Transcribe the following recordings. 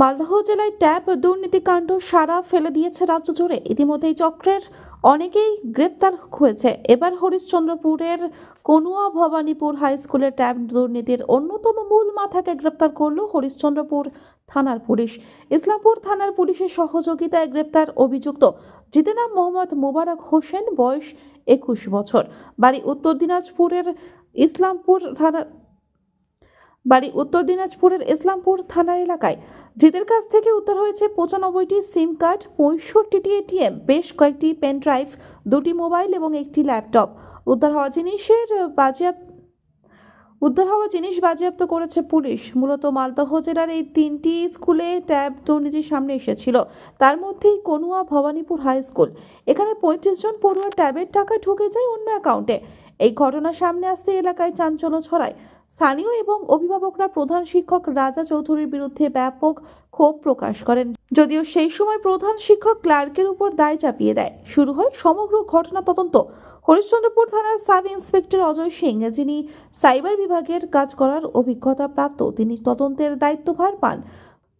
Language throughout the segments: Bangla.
মালদহ জেলায় ট্যাব দুর্নীতিকাণ্ড সারা ফেলে দিয়েছে রাজ্য জুড়ে। ইতিমধ্যেই চক্রের অনেকেই গ্রেপ্তার হয়েছে। এবার হরিশ্চন্দ্রপুরের কনুয়া ভবানীপুর হাই স্কুলের ট্যাব দুর্নীতির অন্যতম মূল মাথাকে গ্রেপ্তার করল হরিশ্চন্দ্রপুর থানার পুলিশ। ইসলামপুর থানার পুলিশের সহযোগিতায় গ্রেপ্তার অভিযুক্ত জিতেনাম মোহাম্মদ মুবারক হোসেন, বয়স একুশ বছর। বাড়ি উত্তর দিনাজপুরের ইসলামপুর থানার বাড়ি উত্তর দিনাজপুরের ইসলামপুর থানার এলাকায়। ধৃতের কাছ থেকে উদ্ধার হয়েছে পঁচানব্বইটি সিম কার্ড, পঁয়ষট্টিটি এটিএম, বেশ কয়েকটি পেন ড্রাইভ, দুটি মোবাইল এবং একটি ল্যাপটপ। উদ্ধার হওয়া জিনিসের বাজেয়াপ্ত উদ্ধার হওয়া জিনিস বাজেয়াপ্ত করেছে পুলিশ। মূলত মালদহ জেলার এই তিনটি স্কুলে ট্যাব দুর্নীতির সামনে এসেছিল। তার মধ্যেই কনুয়া ভবানীপুর হাই স্কুল। এখানে পঁয়ত্রিশ জন পড়ুয়ার ট্যাবের টাকা ঢুকে যায় অন্য অ্যাকাউন্টে। এই ঘটনা সামনে আসতে এলাকায় চাঞ্চল্য ছড়ায়। স্থানীয় এবং অভিভাবকরা প্রধান শিক্ষক রাজা চৌধুরীর বিরুদ্ধে ব্যাপক ক্ষোভ প্রকাশ করেন। যদিও সেই সময় প্রধান শিক্ষক ক্লার্কের উপর দায় চাপিয়ে দেয়। শুরু হয় সমগ্র ঘটনা তদন্ত। হরিশ্চন্দ্রপুর থানার সাব ইন্সপেক্টর অজয় সিং, যিনি সাইবার বিভাগের কাজ করার অভিজ্ঞতা প্রাপ্ত, তিনি তদন্তের দায়িত্বভার পান।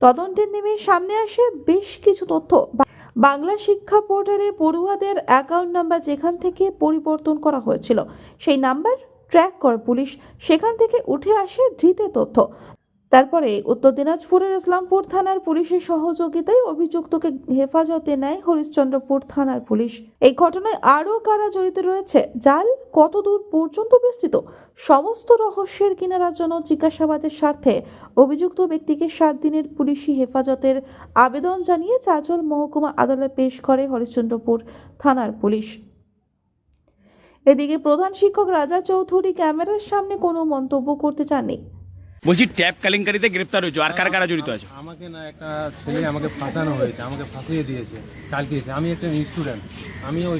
তদন্তের নেমে সামনে আসে বেশ কিছু তথ্য। বাংলা শিক্ষা পোর্টালে পড়ুয়াদের অ্যাকাউন্ট নাম্বার যেখান থেকে পরিবর্তন করা হয়েছিল, সেই নাম্বার ট্র্যাক করে পুলিশ সেখান থেকে উঠে আসে ধৃতের তথ্য। তারপরে উত্তর দিনাজপুরের ইসলামপুর থানার পুলিশের সহযোগিতায় অভিযুক্তকে হেফাজতে নেয় হরিশ্চন্দ্রপুর থানার পুলিশ। এই ঘটনায় আরও কারা জড়িত রয়েছে, জাল কত দূর পর্যন্ত বিস্তৃত, সমস্ত রহস্যের কিনারার জন্য জিজ্ঞাসাবাদের স্বার্থে অভিযুক্ত ব্যক্তিকে সাত দিনের পুলিশি হেফাজতের আবেদন জানিয়ে চাচল মহকুমা আদালতে পেশ করে হরিশ্চন্দ্রপুর থানার পুলিশ। এদিকে প্রধান শিক্ষক রাজা চৌধুরী ক্যামেরার সামনে কোনো মন্তব্য করতে চাননি। বলছি ট্যাব কেলেঙ্কারিতে গ্রেপ্তার হয়েছে। আর কারা কারা জড়িত আছে? আমাকে না একটা ছেলে আমাকে ফাঁসানো হয়েছে আমাকে ফাঁসিয়ে দিয়েছে কালকে এসে। আমি একটা স্টুডেন্ট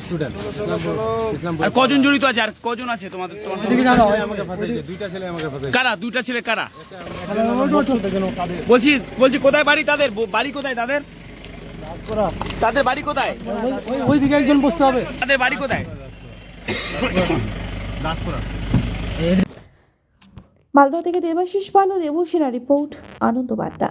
স্টুডেন্ট ইসলামপুর ইসলামপুর আর কজন জড়িত আছে? আর কজন আছে তোমাদের তোমার আমাকে ফাঁসাইছে দুইটা ছেলে আমাকে ফাঁসাইছে কারা? দুইটা ছেলে কারা? বলছো। বলছি কোথায় বাড়ি তাদের? বাড়ি কোথায় তাদের? তাদের বাড়ি কোথায়? ওইদিকে একজন বসতে হবে। তাদের বাড়ি কোথায়? মালদহ থেকে দেবাশিস পাল ও দেবসেনা রিপোর্ট আনন্দ বার্তা